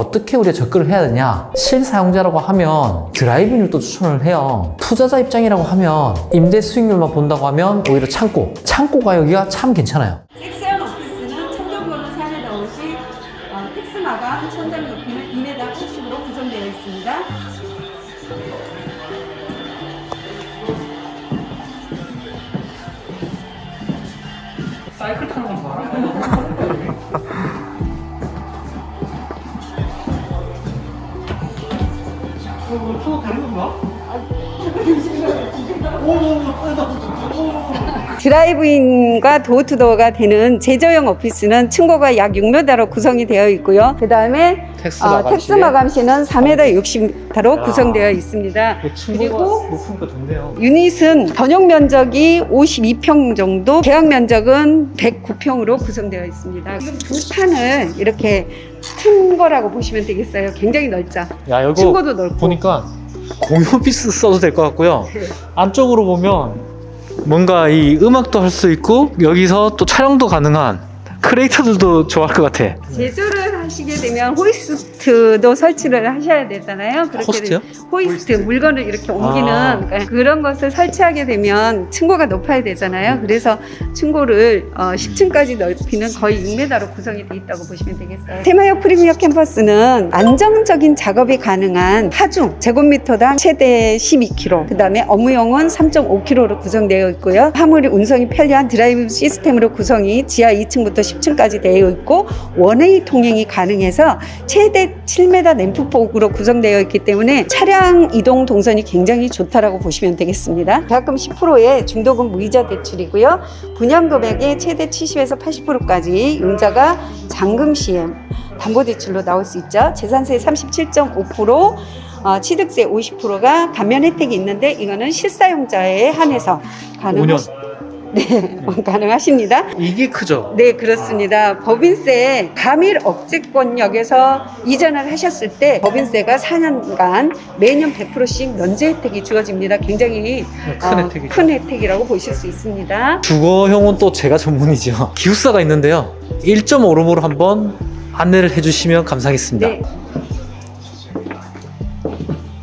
어떻게 우리가 접근을 해야 되냐? 실사용자라고 하면 드라이빙을 또 추천을 해요. 투자자 입장이라고 하면 임대 수익률만 본다고 하면 오히려 창고. 창고가 여기가 참 괜찮아요. 섹시한 오피스는 청정번호 3에다 50, 어, 텍스 마감 천장 높이는 2m 80으로 구성되어 있습니다. 드라이브인과 도어투도어가 되는 제저형 오피스는 층고가 약 6m로 구성이 되어 있고요. 그 다음에 텍스 어, 텍스 마감실은 3m 60m로 야. 구성되어 있습니다. 그리고 높으니까 좋네요. 유닛은 전용 면적이 52평 정도, 계약 면적은 109평으로 구성되어 있습니다. 지금 두 판을 이렇게 튼 거라고 보시면 되겠어요. 굉장히 넓죠. 야, 여기 층고도 넓고. 보니까 공유 오피스 써도 될 것 같고요. 네. 안쪽으로 보면 뭔가 이 음악도 할 수 있고 여기서 또 촬영도 가능한 크리에이터들도 좋아할 것 같아. 제조를 하시게 되면 호이스트도 설치를 하셔야 되잖아요. 그렇게 호스트요? 되면 호이스트, 물건을 이렇게 옮기는 아. 그러니까 그런 것을 설치하게 되면 층고가 높아야 되잖아요. 그래서 층고를 어, 10층까지 넓이는 거의 6m로 구성이 돼 있다고 보시면 되겠어요. 테마역 프리미어 캠퍼스는 안정적인 작업이 가능한 하중 제곱미터당 최대 12kg, 그 다음에 업무용은 3.5kg로 구성되어 있고요. 화물이 운송이 편리한 드라이브 시스템으로 구성이 지하 2층부터 10층까지 되어 있고 원웨이 통행이 가능해서 최대 7m 램프폭으로 구성되어 있기 때문에 차량 이동 동선이 굉장히 좋다라고 보시면 되겠습니다. 계약금 10%의 중도금 무이자 대출이고요. 분양 금액의 최대 70에서 80%까지 융자가 잔금 시에 담보대출로 나올 수 있죠. 재산세 37.5%, 어, 취득세 50%가 감면 혜택이 있는데 이거는 실사용자에 한해서 가능하시, 네, 가능하십니다. 이게 크죠? 네, 그렇습니다. 법인세 감일 억제권역에서 이전을 하셨을 때 법인세가 4년간 매년 100%씩 면제 혜택이 주어집니다. 굉장히 큰 어, 혜택이죠. 큰 혜택이라고 보실 수 있습니다. 주거형은 또 제가 전문이죠. 기숙사가 있는데요. 1.5룸으로 한번 안내를 해주시면 감사하겠습니다. 네.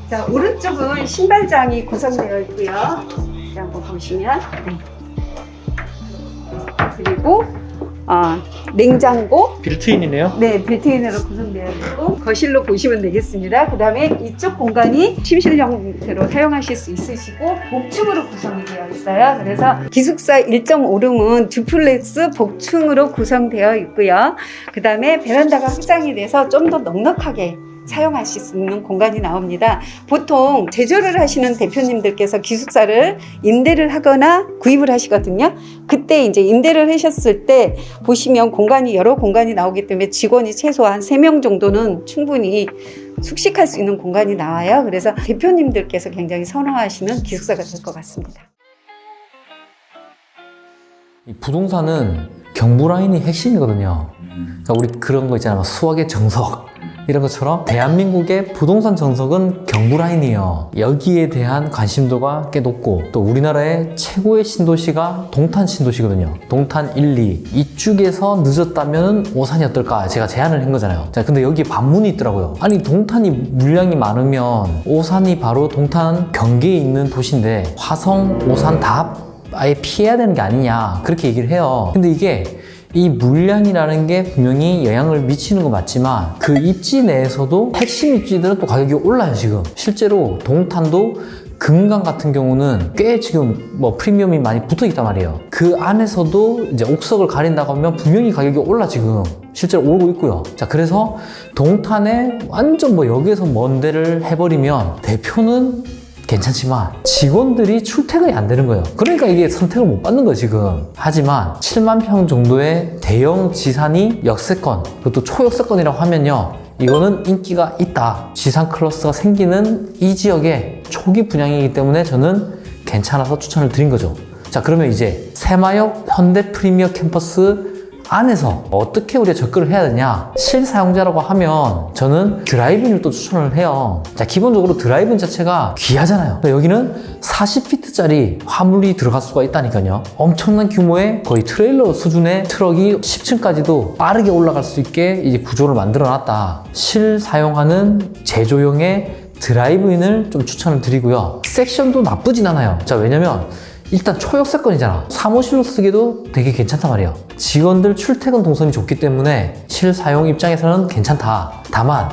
자, 오른쪽은 신발장이 구성되어 있고요. 자, 한번 보시면. 네. 그리고 어, 냉장고, 빌트인이네요. 네, 빌트인으로 구성되어 있고 거실로 보시면 되겠습니다. 그 다음에 이쪽 공간이 침실 형태로 사용하실 수 있으시고 복층으로 구성이 되어 있어요. 그래서 기숙사 1.5룸은 듀플렉스 복층으로 구성되어 있고요. 그 다음에 베란다가 확장이 돼서 좀 더 넉넉하게 사용하실 수 있는 공간이 나옵니다. 보통 제조를 하시는 대표님들께서 기숙사를 임대를 하거나 구입을 하시거든요. 그때 이제 임대를 하셨을 때 보시면 공간이 여러 공간이 나오기 때문에 직원이 최소한 3명 정도는 충분히 숙식할 수 있는 공간이 나와요. 그래서 대표님들께서 굉장히 선호하시는 기숙사가 될 것 같습니다. 이 부동산은 경부 라인이 핵심이거든요. 그러니까 우리 그런 거 있잖아요. 수학의 정석. 이런 것처럼 대한민국의 부동산 정석은 경부 라인이에요. 여기에 대한 관심도가 꽤 높고 또 우리나라의 최고의 신도시가 동탄 신도시거든요. 동탄 1, 2 이쪽에서 늦었다면 오산이 어떨까 제가 제안을 한 거잖아요. 자, 근데 여기 반문이 있더라고요. 아니 동탄이 물량이 많으면 오산이 바로 동탄 경계에 있는 도시인데 화성, 오산 다 아예 피해야 되는 게 아니냐 그렇게 얘기를 해요. 근데 이게 이 물량이라는 게 분명히 영향을 미치는 건 맞지만 그 입지 내에서도 핵심 입지들은 또 가격이 올라요 지금. 실제로 동탄도 금강 같은 경우는 꽤 지금 뭐 프리미엄이 많이 붙어 있단 말이에요. 그 안에서도 이제 옥석을 가린다고 하면 분명히 가격이 올라 지금. 실제로 오르고 있고요. 자 그래서 동탄에 완전 뭐 여기에서 먼 데를 해버리면 대표는 괜찮지만 직원들이 출퇴근이 안 되는 거예요. 그러니까 이게 선택을 못 받는 거예요, 지금. 하지만 7만 평 정도의 대형 지산이 역세권, 그것도 초역세권이라고 하면요. 이거는 인기가 있다. 지산 클러스가 생기는 이 지역의 초기 분양이기 때문에 저는 괜찮아서 추천을 드린 거죠. 자, 그러면 이제 새마역 현대 프리미어 캠퍼스 안에서 어떻게 우리가 접근을 해야 되냐. 실사용자라고 하면 저는 드라이브인을 또 추천을 해요. 자 기본적으로 드라이브인 자체가 귀하잖아요. 여기는 40피트짜리 화물이 들어갈 수가 있다니까요. 엄청난 규모의 거의 트레일러 수준의 트럭이 10층까지도 빠르게 올라갈 수 있게 이제 구조를 만들어 놨다. 실사용하는 제조용의 드라이브인을 좀 추천을 드리고요. 섹션도 나쁘진 않아요. 자 왜냐면 일단 초역세권이잖아. 사무실로 쓰기도 되게 괜찮단 말이에요. 직원들 출퇴근 동선이 좋기 때문에 실사용 입장에서는 괜찮다. 다만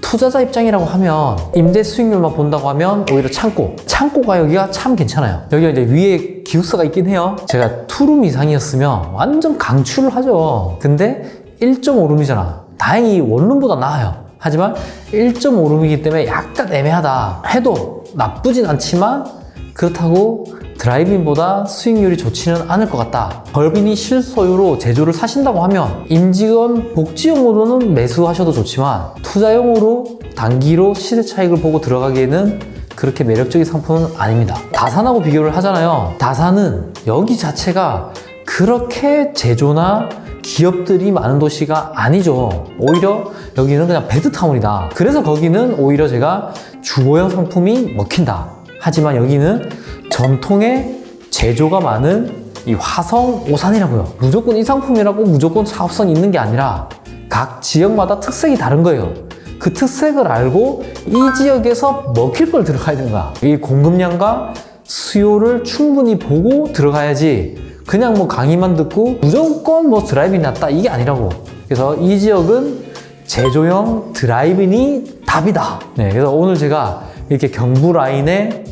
투자자 입장이라고 하면 임대 수익률만 본다고 하면 오히려 창고. 창고 가 여기가 참 괜찮아요. 여기가 이제 위에 기숙사가 있긴 해요. 제가 투룸 이상이었으면 완전 강추를 하죠. 근데 1.5룸이잖아. 다행히 원룸보다 나아요. 하지만 1.5룸이기 때문에 약간 애매하다. 해도 나쁘진 않지만 그렇다고 드라이빙보다 수익률이 좋지는 않을 것 같다. 벌빈이 실소유로 제조를 사신다고 하면 임직원 복지용으로는 매수하셔도 좋지만 투자용으로 단기로 시세 차익을 보고 들어가기에는 그렇게 매력적인 상품은 아닙니다. 다산하고 비교를 하잖아요. 다산은 여기 자체가 그렇게 제조나 기업들이 많은 도시가 아니죠. 오히려 여기는 그냥 베드타운이다. 그래서 거기는 오히려 제가 주거형 상품이 먹힌다. 하지만 여기는 전통의 제조가 많은 이 화성 오산이라고요. 무조건 이 상품이라고 무조건 사업성이 있는 게 아니라 각 지역마다 특색이 다른 거예요. 그 특색을 알고 이 지역에서 먹힐 걸 들어가야 거야. 이 공급량과 수요를 충분히 보고 들어가야지 그냥 뭐 강의만 듣고 무조건 뭐 드라이빙이 낫다 이게 아니라고. 그래서 이 지역은 제조형 드라이빙이 답이다. 네, 그래서 오늘 제가 이렇게 경부 라인에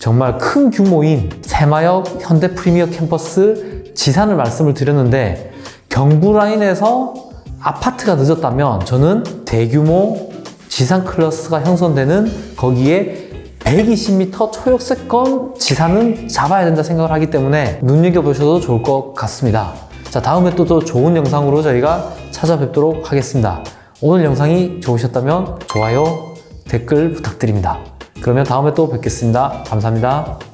정말 큰 규모인 새마역 현대 프리미어 캠퍼스 지산을 말씀을 드렸는데 경부 라인에서 아파트가 늦었다면 저는 대규모 지산 클러스가 형성되는 거기에 120m 초역세권 지산은 잡아야 된다 생각을 하기 때문에 눈여겨보셔도 좋을 것 같습니다. 자, 다음에 또더 좋은 영상으로 저희가 찾아뵙도록 하겠습니다. 오늘 영상이 좋으셨다면 좋아요, 댓글 부탁드립니다. 그러면 다음에 또 뵙겠습니다. 감사합니다.